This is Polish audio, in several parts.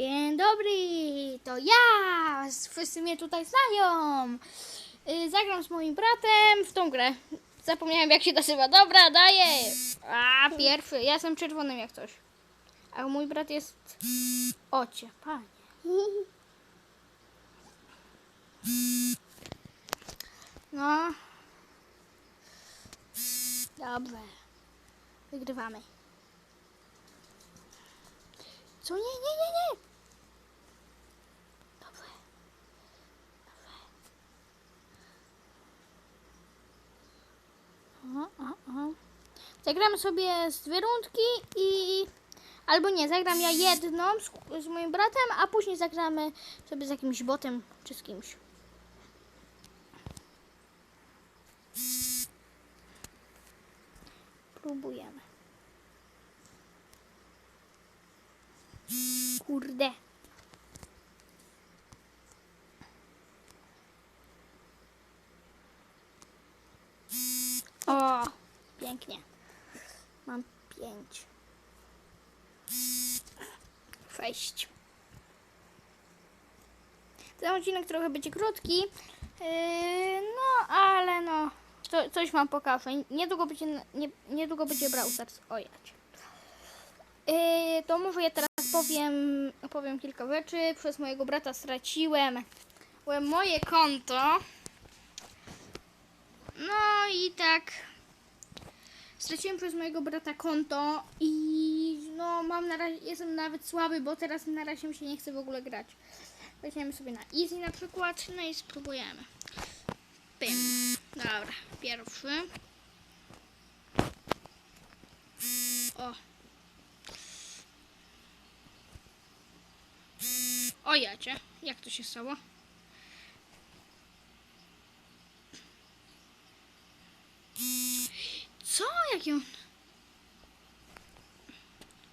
Dzień dobry, to ja! Wszyscy mnie tutaj znają. Y, Zagram z moim bratem w tą grę. Zapomniałem jak się nazywa. Dobra, daję. A, pierwszy. Ja jestem czerwonym jak coś. A mój brat jest... Ocie, panie. No. Dobrze. Wygrywamy. Co? Nie, nie, nie, nie. Aha. Zagramy sobie z dwie rundki i... Albo nie, zagram ja jedną z, z moim bratem, a później zagramy sobie z jakimś botem czy z kimś. Próbujemy. Kurde. O, pięknie. Mam pięć. Sześć. Ten odcinek trochę będzie krótki. Yy, no, ale no. To, coś wam pokażę. Niedługo będzie, nie, niedługo będzie browser. Ojać. Yy, to może ja teraz powiem, powiem kilka rzeczy. Przez mojego brata straciłem moje konto. No i tak. Straciłem przez mojego brata konto i no mam na razie, jestem nawet słaby, bo teraz na razie mi się nie chce w ogóle grać. Weźmiemy sobie na easy na przykład, no i spróbujemy. Pym. Dobra, pierwszy. O. O jacie, jak to się stało? Co? Jak ją...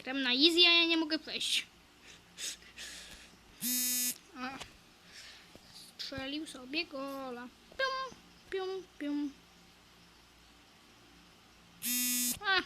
Gram na easy, a ja nie mogę przejść. Strzelił sobie gola. Pium, pium, pium. A.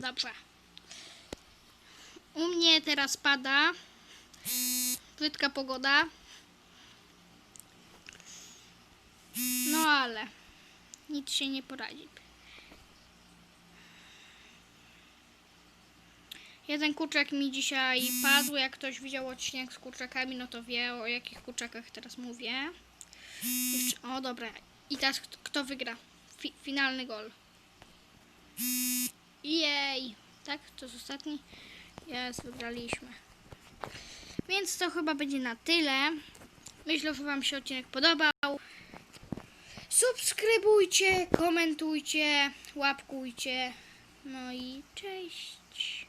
Dobrze. U mnie teraz pada. Brzydka pogoda. No ale nic się nie poradzi. Jeden kurczak mi dzisiaj padł. Jak ktoś widział odcinek z kurczakami, no to wie o jakich kurczakach teraz mówię. Jeszcze, o dobra. I teraz kto, kto wygra? Fi, finalny gol. Jej! Tak? To jest ostatni? Jest, wygraliśmy. Więc to chyba będzie na tyle. Myślę, że Wam się odcinek podobał. Subskrybujcie, komentujcie, łapkujcie. No i cześć.